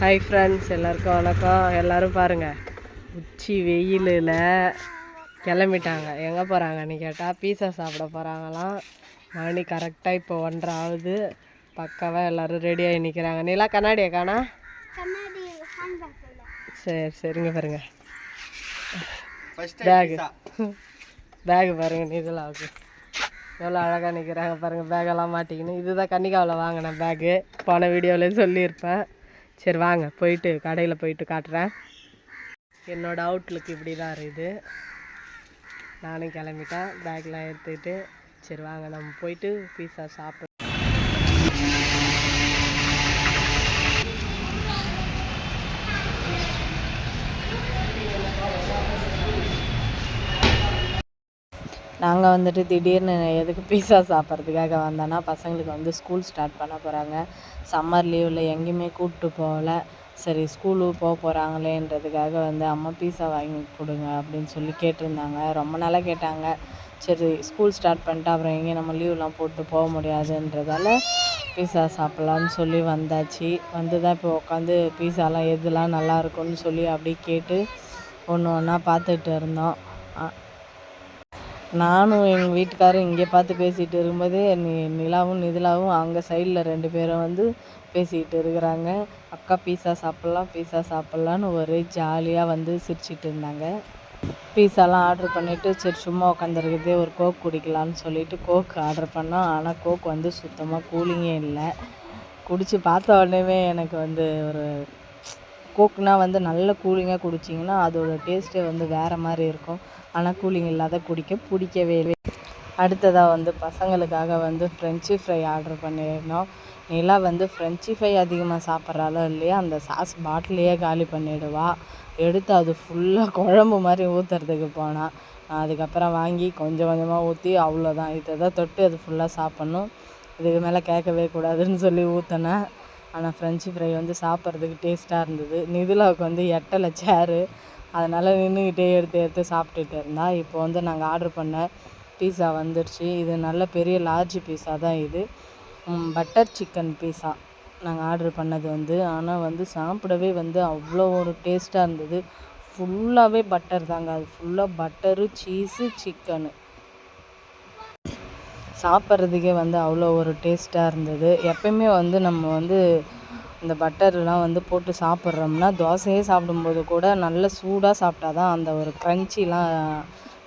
Hi friends எல்லாருக்கும் வணக்கம். எல்லாரும் பாருங்கள் உச்சி வெயிலில் கிளம்பிட்டாங்க. எங்கே போகிறாங்கன்னு கேட்டால் பீஸா சாப்பிட போகிறாங்களாம் மணி கரெக்டாக இப்போ ஒன்றரை ஆகுது. பக்காவாக எல்லோரும் ரெடியாகி நிற்கிறாங்க நீலா கண்ணாடியா காணா? சரி சரிங்க பாருங்க. பேகு பேகு பாருங்க நீதெல்லாம் ஆகுது எவ்வளோ அழகாக நிற்கிறாங்க பாருங்கள் பேக்கெல்லாம் மாட்டிக்கின்னு. இதுதான் கன்னிகாவில் வாங்கினேன் பேகு போன வீடியோவில் சொல்லியிருப்பேன். சரி வாங்க. போயிட்டு கடையில் போயிட்டு காட்டுறேன். என்னோடய அவுட்லுக் இப்படி தான் இருக்குது நானும் கிளம்பிட்டேன். பேக்லாம் எடுத்துக்கிட்டு சரி வாங்க. நம்ம போயிட்டு பீஸா சாப்பிட்டு நாங்கள் வந்துட்டு திடீர்னு எதுக்கு பீஸா சாப்பிட்றதுக்காக வந்தோன்னா பசங்களுக்கு வந்து ஸ்கூல் ஸ்டார்ட் பண்ண போகிறாங்க சம்மர் லீவில் எங்கேயுமே கூப்பிட்டு போகல. சரி ஸ்கூலு போக போகிறாங்களேன்றதுக்காக வந்து அம்மா பீஸா வாங்கி கொடுங்க அப்படின்னு சொல்லி கேட்டிருந்தாங்க. ரொம்ப நாளாக கேட்டாங்க. சரி ஸ்கூல் ஸ்டார்ட் பண்ணிட்டு அப்புறம் எங்கேயும் நம்ம லீவ்லாம் போட்டு போக முடியாதுன்றதால பீஸா சாப்பிட்லான்னு சொல்லி வந்தாச்சு. வந்து தான் இப்போ உட்காந்து பீஸாலாம் எதுலாம் நல்லா இருக்கும்னு சொல்லி அப்படியே கேட்டு ஒன்று ஒன்றா பார்த்துட்டு இருந்தோம். நானும் எங்கள் வீட்டுக்காரரும் இங்கே பார்த்து பேசிகிட்டு இருக்கும்போதே நி நிலாவும் நிதிலாவும் அங்கே சைடில் ரெண்டு பேரும் வந்து பேசிக்கிட்டு இருக்கிறாங்க. அக்கா பீஸா சாப்பிட்லாம் பீஸா சாப்பிட்லான்னு ஒரே ஜாலியாக வந்து சிரிச்சிட்டு இருந்தாங்க. பீஸாலாம் ஆர்டர் பண்ணிவிட்டு சரி சும்மா உட்காந்துருக்குதே ஒரு கோக் குடிக்கலான்னு சொல்லிட்டு கோக் ஆர்டர் பண்ணோம். ஆனால் கோக் வந்து சுத்தமாக கூலிங்கே இல்லை. குடித்து பார்த்த உடனேவே எனக்கு வந்து ஒரு கோக்னா வந்து நல்ல கூலிங்காக குடிச்சிங்கன்னா அதோட டேஸ்ட்டே வந்து வேறு மாதிரி இருக்கும். ஆனால் கூலிங் இல்லாத குடிக்க பிடிக்கவே இல்லை. அடுத்ததாக வந்து பசங்களுக்காக வந்து ஃப்ரெஞ்சு ஃப்ரை ஆர்டர் பண்ணியிருந்தோம் நிலா வந்து ஃப்ரெஞ்சு ஃப்ரை அதிகமாக சாப்பிட்றாலும் இல்லையா அந்த சாஸ் பாட்டிலையே காலி பண்ணிவிடுவா எடுத்து அது ஃபுல்லாக குழம்பு மாதிரி ஊற்றுறதுக்கு போனால் அதுக்கப்புறம் வாங்கி கொஞ்சம் கொஞ்சமாக ஊற்றி அவ்வளோதான் இதை தான் தொட்டு அது ஃபுல்லாக சாப்பிட்ணும். இதுக்கு மேலே கேட்கவே கூடாதுன்னு சொல்லி ஊற்றினேன் ஆனால் ஃப்ரெஞ்சு ஃப்ரை வந்து சாப்பிட்றதுக்கு டேஸ்ட்டாக இருந்தது. நிதிலாவுக்கு வந்து எட்டலை சேரு அதனால் நின்றுக்கிட்டே எடுத்து எடுத்து சாப்பிட்டுட்டு இருந்தா. இப்போ வந்து நாங்கள் ஆர்டர் பண்ண பீஸா வந்துடுச்சு இது நல்ல பெரிய லார்ஜ் பீஸா தான் இது. பட்டர் சிக்கன் பீஸா நாங்கள் ஆர்டர் பண்ணது வந்து. ஆனால் வந்து சாப்பிடவே வந்து அவ்வளோ ஒரு டேஸ்ட்டாக இருந்தது. ஃபுல்லாகவே பட்டர் தாங்க. அது ஃபுல்லாக பட்டரு சீஸு சிக்கனு சாப்பிட்றதுக்கே வந்து அவ்வளோ ஒரு டேஸ்ட்டாக இருந்தது. எப்பயுமே வந்து நம்ம வந்து இந்த பட்டர்லாம் வந்து போட்டு சாப்பிட்றோம்னா தோசையே சாப்பிடும்போது கூட நல்ல சூடாக சாப்பிட்டா தான் அந்த ஒரு க்ரன்ச்சிலாம்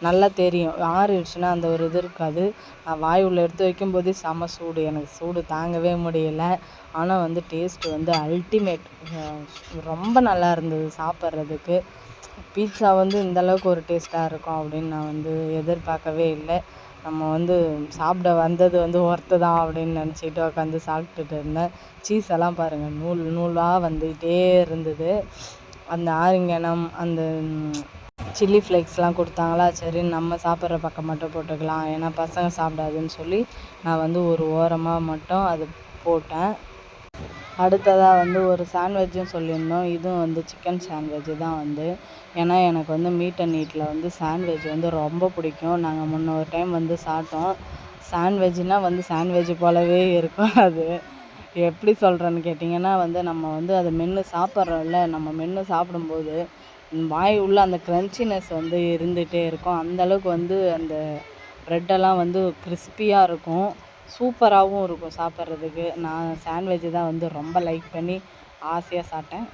நல்லா தெரியும். ஆறிடுச்சுன்னா அந்த ஒரு இது இருக்காது. நான் வாய் உள்ள எடுத்து வைக்கும்போதே செம சூடு. எனக்கு சூடு தாங்கவே முடியல. ஆனால் வந்து டேஸ்ட் வந்து அல்டிமேட் ரொம்ப நல்லா இருந்தது சாப்பிட்றதுக்கு. பீட்சா வந்து இந்த அளவுக்கு ஒரு டேஸ்ட்டாக இருக்கும் அப்படின்னு நான் வந்து எதிர்பார்க்கவே இல்லை. நம்ம வந்து சாப்பிட வந்தது வந்து ஒர்த்து தான் அப்படின்னு நினச்சிக்கிட்டு உட்காந்து சாப்பிட்டுட்டு இருந்தேன். சீஸ் எல்லாம் பாருங்கள் நூல் நூலாக வந்துக்கிட்டே இருந்தது. அந்த ஆரிங்கனம் அந்த சில்லி ஃப்ளேக்ஸ்லாம் கொடுத்தாங்களா? சரி நம்ம சாப்பிட்ற பக்கம் மட்டும் போட்டுக்கலாம். ஏன்னா பசங்க சாப்பிடாதுன்னு சொல்லி நான் வந்து ஒரு ஓரமாக மட்டும் அது போட்டேன். அடுத்ததாக வந்து ஒரு சாண்ட்விட்சும் சொல்லியிருந்தோம். இதுவும் வந்து சிக்கன் சாண்ட்விட்ச் தான் வந்து. ஏன்னா எனக்கு வந்து மீட் அண்ட் ஈட்டில் வந்து சாண்ட்விட்ச் வந்து ரொம்ப பிடிக்கும். நாங்கள் முன்ன ஒரு டைம் வந்து சாப்பிட்டோம். சாண்ட்விட்ச்னால் வந்து சாண்ட்விட்ச் போலவே இருக்கும். அது எப்படி சொல்கிறேன்னு கேட்டிங்கன்னா வந்து நம்ம வந்து அதை மென்று சாப்பிட்றோம்ல நம்ம மென்று சாப்பிடும்போது வாய் உள்ள அந்த க்ரன்ச்சினஸ் வந்து இருந்துகிட்டே இருக்கும். அந்தளவுக்கு வந்து அந்த ப்ரெட்டெல்லாம் வந்து கிறிஸ்பியாக இருக்கும். சூப்பராகவும் இருக்கும் சாப்பிட்றதுக்கு. நான் சாண்ட்விட்ச் தான் வந்து ரொம்ப லைக் பண்ணி ஆசையாக சாப்பிட்டேன்.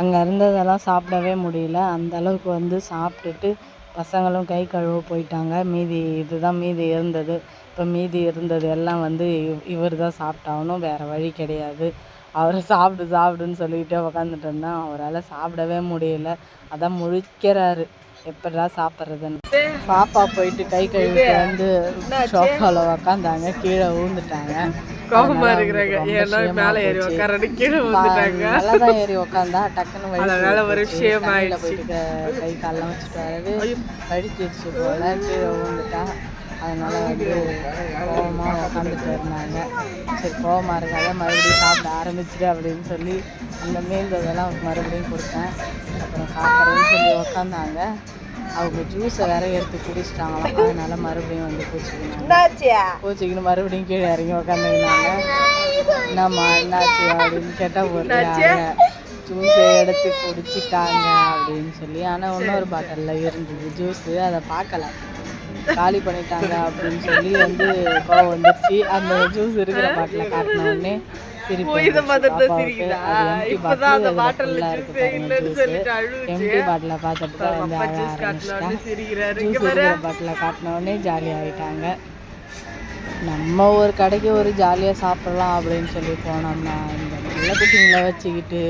அங்கே இருந்ததெல்லாம் சாப்பிடவே முடியல. அந்த அளவுக்கு வந்து சாப்பிட்டுட்டு பசங்களும் கை கழுவ போயிட்டாங்க. மீதி இதுதான் மீதி இருந்தது. இப்போ மீதி இருந்தது எல்லாம் வந்து இவர் தான் சாப்பிட்டாகணும். வேறு வழி கிடையாது. அவர் சாப்பிடு சாப்பிடுன்னு சொல்லிக்கிட்டே உக்காந்துட்டு இருந்தேன். அவரால் சாப்பிடவே முடியல. அதான் முழிக்கிறாரு. எப்படா சாப்பிட்றதுன்னு. பாப்பா போயிட்டு கை கழுவிட்டு வந்து சோஃபாவில் உக்காந்தாங்க கீழே விழுந்துட்டாங்க கோபமா இருக்கிறாங்க. ஏன்னா மேலே ஏறி. உட்காரடி கீழே வந்துட்டாங்க நல்லா தான் ஏறி உக்காந்தா டக்குன்னு வழி ஒரு. விஷயம். போயிட்டு க- காலெல்லாம் வச்சுட்டு வழிக்கிடுச்சு போல கீழே விழுந்துட்டா அதனால வந்து கோவமாக உக்காந்துட்டு இருந்தாங்க. சரி கோவமாக இருக்காத மறுபடியும் சாப்பிட ஆரம்பிச்சிடு அப்படின்னு சொல்லி அந்த மீந்ததெல்லாம் மறுபடியும் கொடுத்தேன். அப்புறம் சாப்பிட்றேன்னு சொல்லி உக்காந்தாங்க. அவங்க ஜூஸை வேற எடுத்து குடிச்சிட்டாங்களாம். அதனால மறுபடியும் வந்து கோச்சிக்கினாங்க கோச்சிக்கின்னு மறுபடியும் கீழே இறங்கி உக்காந்துக்கினாங்க. என்னம்மா என்னாச்சு அப்படின்னு கேட்டால் ஒரு ஜூஸை எடுத்து குடிச்சிட்டாங்க அப்படின்னு சொல்லி. ஆனால் இன்னொரு பாட்டிலில் இருந்தது ஜூஸு அதை பார்க்கல. காலி பண்ணிட்டாங்க அப்படின்னு சொல்லி வந்து கோவம் வந்துருச்சு. அந்த ஜூஸ் இருக்கிற பாட்டில் காட்டின உடனே எம்டி பாட்டில் பார்த்துட்டு தான் வந்து அழ ஆரம்பிச்சிட்டா. ஜூஸ் இருக்கிற பாட்டில் காட்டின உடனே நம்ம ஒரு கடைக்கு ஒரு ஜாலியாக சாப்பிடலாம் அப்படின்னு சொல்லி போனோம்னா இந்த நல்ல குட்டிங்களை வச்சுக்கிட்டு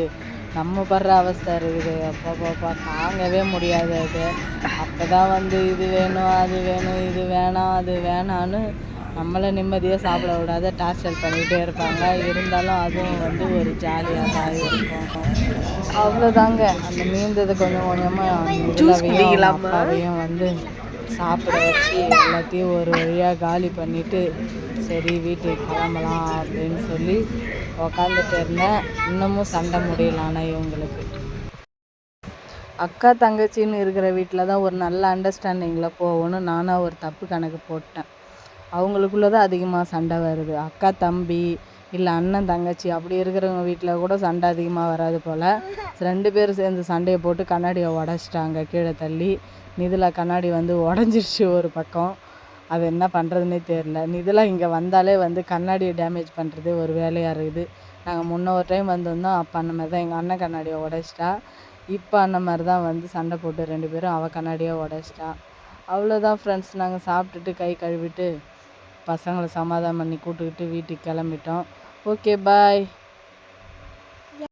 நம்ம படுற அவஸ்தை இருக்குது. அப்பா பாப்பா தாங்கவே முடியாது அது. அப்போ தான் வந்து இது வேணும் அது வேணும் இது வேணாம் அது வேணான்னு நம்மளை நிம்மதியாக சாப்பிட விடாத டார்ச்சர் பண்ணிகிட்டே இருப்பாங்க. இருந்தாலும் அதுவும் வந்து ஒரு ஜாலியாக தான் இருக்கும். அவ்வளோதாங்க அந்த மீந்ததை கொஞ்சம் கொஞ்சமாக அப்பாவையும் வந்து சாப்பிட வச்சு எல்லாத்தையும் ஒரு வழியாக காலி பண்ணிவிட்டு சரி வீட்டுக்கு கிளம்பலாம் அப்படின்னு சொல்லி உக்காந்துட்டு இருந்தேன். இன்னமும் சண்டை முடியல ஆனால் இவங்களுக்கு. அக்கா தங்கச்சின்னு இருக்கிற வீட்டில் தான் ஒரு நல்ல அண்டர்ஸ்டாண்டிங்கில் போகணும்னு நானாக ஒரு தப்பு கணக்கு போட்டேன். அவங்களுக்குள்ள தான் அதிகமாக சண்டை வருது. அக்கா தம்பி இல்லை அண்ணன் தங்கச்சி அப்படி இருக்கிறவங்க வீட்டில் கூட சண்டை அதிகமாக வராது போல். ரெண்டு பேரும் சேர்ந்து சண்டையை போட்டு கண்ணாடியை உடச்சிட்டாங்க கீழே தள்ளி. நிதிலா கண்ணாடி வந்து உடஞ்சிருச்சு ஒரு பக்கம். அது என்ன பண்ணுறதுனே தெரில நிதிலா இங்கே வந்தாலே வந்து கண்ணாடியை டேமேஜ் பண்ணுறது ஒரு வேலையாக இருக்குது. நாங்கள் முன்ன ஒரு டைம் வந்திருந்தோம் அப்போ அந்த மாதிரி தான் எங்கள் அண்ணன் கண்ணாடியை உடச்சிட்டா. இப்போ அந்த மாதிரி தான் வந்து சண்டை போட்டு ரெண்டு பேரும் அவள் கண்ணாடியை உடச்சிட்டா. அவ்வளோதான் ஃப்ரெண்ட்ஸ் நாங்கள் சாப்பிட்டுட்டு கை கழுவிட்டு பசங்களை சமாதானம் பண்ணி கூட்டுக்கிட்டு வீட்டுக்கு கிளம்பிட்டோம். Okay bye